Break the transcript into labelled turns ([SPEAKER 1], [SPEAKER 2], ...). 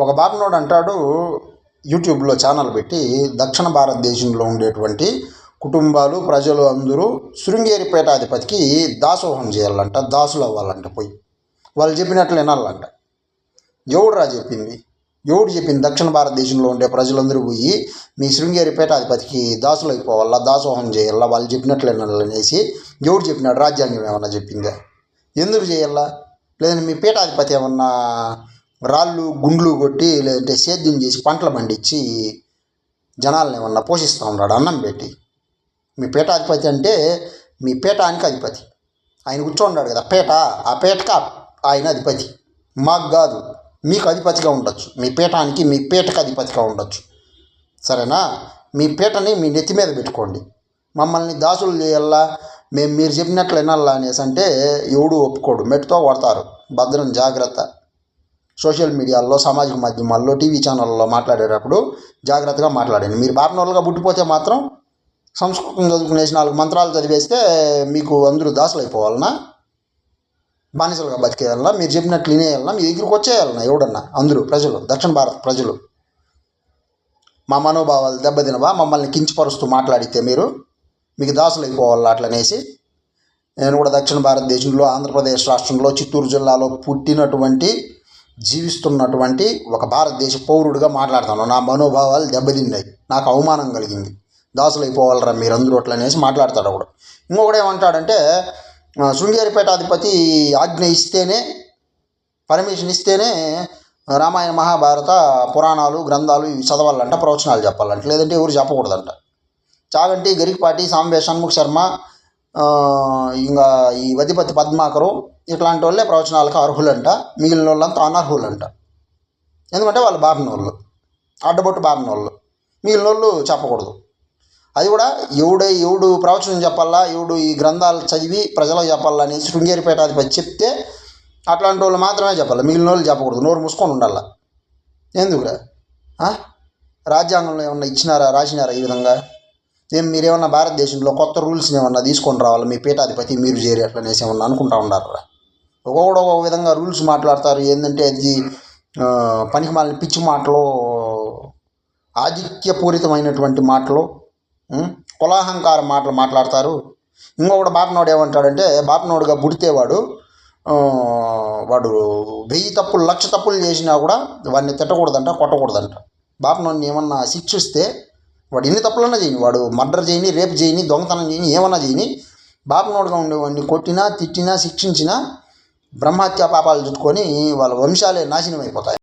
[SPEAKER 1] ఒక బాపనోడు అంటాడు యూట్యూబ్లో ఛానల్ పెట్టి దక్షిణ భారతదేశంలో ఉండేటువంటి కుటుంబాలు ప్రజలు అందరూ శృంగేరి పీఠాధిపతికి దాసోహం చేయాలంట దాసులు అవ్వాలంట పోయి. వాళ్ళు చెప్పినట్లు వినాలంట. ఎవడురా చెప్పింది? ఎవడు చెప్పింది? దక్షిణ భారతదేశంలో ఉండే ప్రజలందరూ పోయి మీ శృంగేరి పీఠాధిపతికి దాసులు అయిపోవాలా దాసోహం చేయాలా? వాళ్ళు చెప్పినట్లు వినాలనేసి ఎవడు చెప్పినాడు? రాజ్యాంగం ఏమన్నా చెప్పిందా? ఎందుకు చేయాలా? లేదంటే మీ పీఠాధిపతి ఏమన్నా రాళ్ళు గుండ్లు కొట్టి లేదంటే సేద్యం చేసి పంటలు పండించి జనాలను ఏమన్నా పోషిస్తూ ఉన్నాడు అన్నం పెట్టి? మీ పీఠాధిపతి అంటే మీ పీఠానికి అధిపతి. ఆయన కూర్చోండాడు కదా పీట. ఆ పీటకి ఆయన అధిపతి. మాకు కాదు మీకు అధిపతిగా ఉండొచ్చు. మీ పీఠానికి మీ పీటకు అధిపతిగా ఉండొచ్చు. సరేనా? మీ పీటని మీ నెత్తి మీద పెట్టుకోండి. మమ్మల్ని దాసులు చేయాలా మేము మీరు చెప్పినట్లు వినాలా అనేసి అంటే ఎవడు ఒప్పుకోడు. మెట్టుతో కొడతారు. భద్రం జాగ్రత్త. సోషల్ మీడియాల్లో సామాజిక మాధ్యమాల్లో టీవీ ఛానళ్ళలో మాట్లాడేటప్పుడు జాగ్రత్తగా మాట్లాడండి. మీరు బాపనోళ్ళుగా పుట్టిపోతే మాత్రం సంస్కృతం చదువుకునేసి నాలుగు మంత్రాలు చదివేస్తే మీకు అందరూ దాసులు అయిపోవాలనా బానిసలుగా బతికేయాలన్నా మీరు చెప్పినట్లు వినేయాలన్నా మీ దగ్గరికి వచ్చేయాలన్నా ఎవడన్నా? అందరూ ప్రజలు దక్షిణ భారత ప్రజలు. మా మనోభావాలు దెబ్బతినవా? మమ్మల్ని కించపరుస్తూ మాట్లాడితే మీరు మీకు దాసులు అయిపోవాలి అట్లనేసి? నేను కూడా దక్షిణ భారతదేశంలో ఆంధ్రప్రదేశ్ రాష్ట్రంలో చిత్తూరు జిల్లాలో పుట్టినటువంటి జీవిస్తున్నటువంటి ఒక భారతదేశ పౌరుడిగా మాట్లాడతాను. నా మనోభావాలు దెబ్బతిన్నాయి. నాకు అవమానం కలిగింది. దాసులైపోవాలరా మీరందరూ అట్లా అనేసి మాట్లాడతాడు ఒకడు ఇంకొకడు ఏమంటాడంటే ఆ, శృంగేరిపేట అధిపతి ఆజ్ఞ ఇస్తేనే పర్మిషన్ ఇస్తేనే రామాయణ మహాభారత పురాణాలు గ్రంథాలు ఇవి చదవాలంట ప్రవచనాలు చెప్పాలంట. లేదంటే ఎవరు చెప్పకూడదంట. చాగంటి గరికపాటి సాంబే షణ్ముఖ శర్మ ఇంకా ఈ వధిపతి పద్మాకరు ఇట్లాంటి వాళ్ళే ప్రవచనాలకు అర్హులంట మిగిలిన వాళ్ళంతా అనర్హులంట. ఎందుకంటే వాళ్ళు బాపినోళ్ళు అడ్డబొట్టు బాపినోళ్ళు మిగిలిన వాళ్ళు చెప్పకూడదు. అది కూడా ఎవడే ఎవడు ప్రవచనం చెప్పాలా ఎవడు ఈ గ్రంథాలు చదివి ప్రజలకు చెప్పాలా అనేసి శృంగేరి పీఠాధిపతి చెప్తే అట్లాంటి వాళ్ళు మాత్రమే చెప్పాలి మిగిలిన వాళ్ళు చెప్పకూడదు నోరు మూసుకొని ఉండాలా. ఎందుకురా రాజ్యాంగంలో ఏమన్నా ఇచ్చినారా రాసినారా ఈ విధంగా? ఏం మీరేమన్నా భారతదేశంలో కొత్త రూల్స్ని ఏమన్నా తీసుకొని రావాలి మీ పీఠాధిపతి మీరు చేరి అట్లనేసి ఏమన్నా అనుకుంటా ఉండారా ఒక్కొక్కడు ఒక విధంగా రూల్స్ మాట్లాడతారు. ఏంటంటే అది పనికి మాలిన పిచ్చి మాటలు ఆధిక్యపూరితమైనటువంటి మాటలు కులాహంకార మాటలు మాట్లాడతారు. ఇంకొకడు బాపనోడు ఏమంటాడంటే బాపనోడుగా పుడితే వాడు వాడు వెయ్యి తప్పులు లక్ష తప్పులు చేసినా కూడా వాడిని తిట్టకూడదంట కొట్టకూడదంట. బాపనోడిని ఏమన్నా శిక్షిస్తే వాడు ఎన్ని తప్పులన్నా చేయని వాడు మర్డర్ చేయని రేపు చేయని దొంగతనం చేయని ఏమన్నా చేయని బాపనోడుగా ఉండేవాడిని కొట్టినా తిట్టినా శిక్షించినా బ్రహ్మహత్యా పాపాలు చుట్టుకొని వాళ్ళ వంశాలే నాశనం అయిపోతాయి